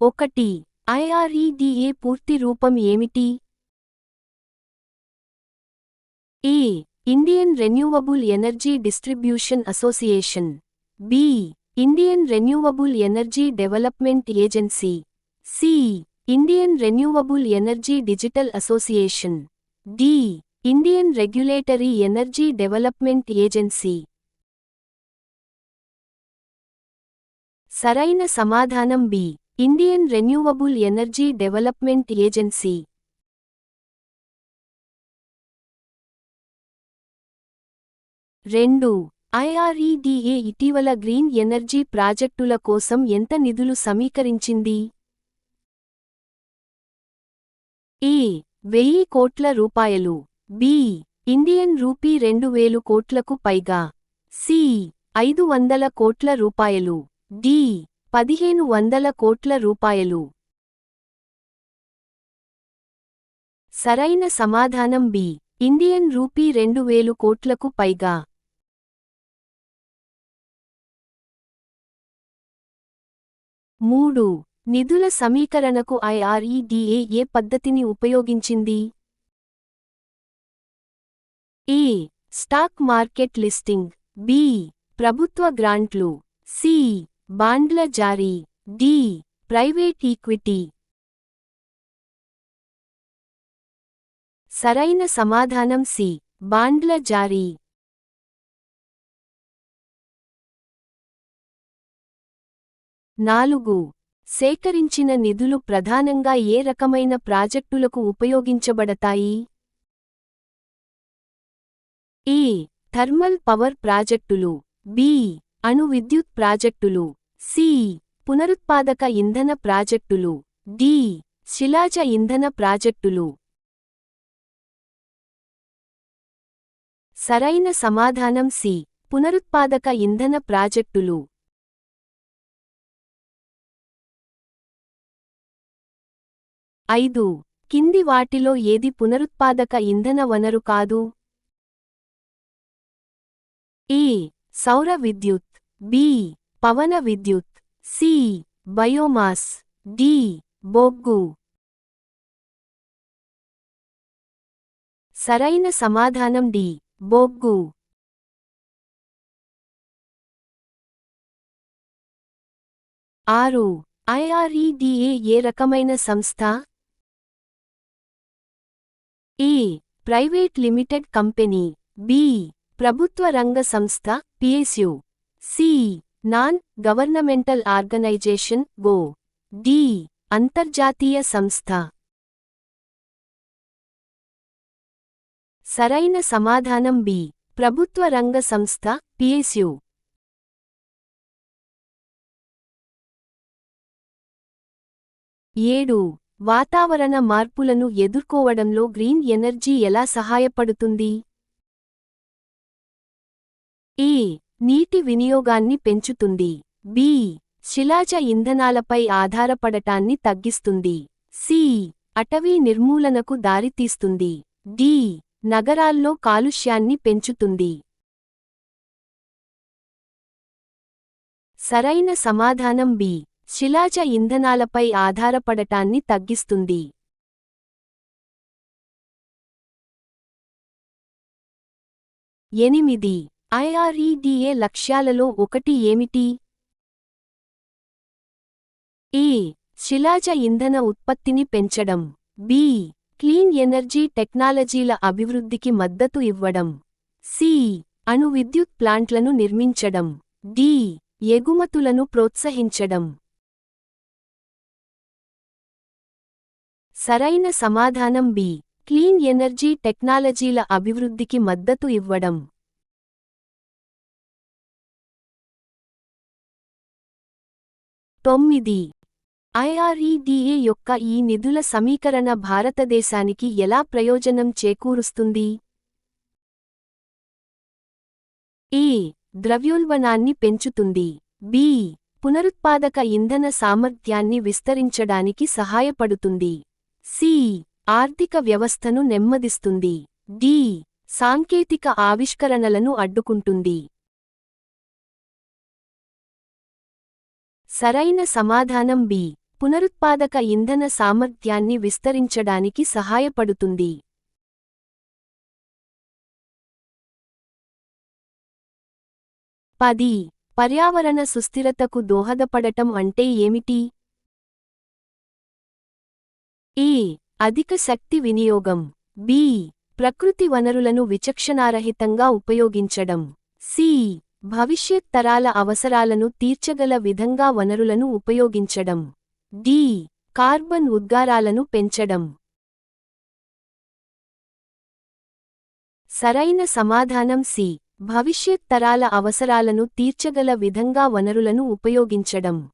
ఒకటి. ఐఆర్ఈడిఏ పూర్తి రూపం ఏమిటి? A. Indian renewable energy distribution association. B. Indian renewable energy development agency. C. Indian renewable energy digital association. D. Indian regulatory energy development agency. సరైన సమాధానం B. Indian renewable energy development agency. రెండు IREDA ఇటీవల green energy ప్రాజెక్టుల కోసం ఎంత నిధులు సమీకరించింది? ఏ వెయ్యి కోట్ల రూపాయలు. బి ఇండియన్ రూపీ రెండు వేలు కోట్లకు పైగా. సి ఐదు వందల కోట్ల రూపాయలు. డి పదిహేను వందల కోట్ల రూపాయలు. సరైన సమాధానం బి. ఇండియన్ రూపీ రెండు వేలు కోట్లకు పైగా. మూడు. నిధుల సమీకరణకు ఐఆర్ఈడిఏ ఏ పద్ధతిని ఉపయోగించింది? A. Stock market listing. B. ప్రభుత్వ గ్రాంట్లు. సి. బాండ్ల జారీ. డి. Private equity. సరైన సమాధానం సి. బాండ్ల జారీ. నాలుగు. సేకరించిన నిధులు ప్రధానంగా ఏ రకమైన ప్రాజెక్టులకు ఉపయోగించబడతాయి? ఏ థర్మల్ పవర్ ప్రాజెక్టులు. బి. అణు విద్యుత్ ప్రాజెక్టులు. సి. పునరుత్పాదక ఇంధన ప్రాజెక్టులు. డి. శిలాజ ఇంధన ప్రాజెక్టులు. సరైన సమాధానం సి. పునరుత్పాదక ఇంధన ప్రాజెక్టులు. ఐదు. కింది వాటిలో ఏది పునరుత్పాదక ఇంధన వనరు కాదు? ఏ సౌర విద్యుత్. బి. పవన విద్యుత్. సి. బయోమాస్. డి. బొగ్గు. సరైన సమాధానం డి. బొగ్గు. ఆరు. ఐఆర్ఈడిఏ ఏ రకమైన సంస్థ? A. Private limited company. B. ప్రభుత్వ రంగ సంస్థ. PSU C. Non governmental organisation go D. అంతర్జాతీయ సంస్థ. సరైన సమాధానం బి. ప్రభుత్వ రంగ సంస్థ పిఎస్యు ఏడు. వాతావరణ మార్పులను ఎదుర్కోవడంలో గ్రీన్ ఎనర్జీ ఎలా సహాయపడుతుంది? ఏ నీటి వినియోగాన్ని పెంచుతుంది. బి. శిలాజ ఇంధనాలపై ఆధారపడటాన్ని తగ్గిస్తుంది. సి. అటవీ నిర్మూలనకు దారితీస్తుంది. డి. నగరాల్లో కాలుష్యాన్ని పెంచుతుంది. సరైన సమాధానం బి. శిలాజ ఇంధనాలపై ఆధారపడటాన్ని తగ్గిస్తుంది. ఎనిమిది. ఐఆర్ఈడిఏ లక్ష్యాలలో ఒకటి ఏమిటి? ఏ. శిలాజ ఇంధన ఉత్పత్తిని పెంచడం. బి. క్లీన్ ఎనర్జీ టెక్నాలజీల అభివృద్ధికి మద్దతు ఇవ్వడం. సి. అణు విద్యుత్ ప్లాంట్లను నిర్మించడం. డి. ఎగుమతులను ప్రోత్సహించడం. సరైన సమాధానం బి. క్లీన్ ఎనర్జీ టెక్నాలజీల అభివృద్ధికి మద్దతు ఇవ్వడం. తొమ్మిది. ఐఆర్ఈడిఏ యొక్క ఈ నిధుల సమీకరణ భారతదేశానికి ఎలా ప్రయోజనం చేకూరుస్తుంది? ఏ. ద్రవ్యోల్బణాన్ని పెంచుతుంది. బి. పునరుత్పాదక ఇంధన సామర్థ్యాన్ని విస్తరించడానికి సహాయపడుతుంది. సి. ఆర్థిక వ్యవస్థను నెమ్మదిస్తుంది. డి. సాంకేతిక ఆవిష్కరణలను అడ్డుకుంటుంది. సరైన సమాధానం బి. పునరుత్పాదక ఇంధన సామర్థ్యాన్ని విస్తరించడానికి సహాయపడుతుంది. పది. పర్యావరణ సుస్థిరతకు దోహదపడటం అంటే ఏమిటి? ఏ. అధిక శక్తి వినియోగం. బి. ప్రకృతి వనరులను విచక్షణారహితంగా ఉపయోగించడం. సి. భవిష్యత్ తరాల అవసరాలను తీర్చగల విధంగా వనరులను ఉపయోగించడం. డి. కార్బన్ ఉద్గారాలను పెంచడం. సరైన సమాధానం సి. భవిష్యత్ తరాల అవసరాలను తీర్చగల విధంగా వనరులను ఉపయోగించడం.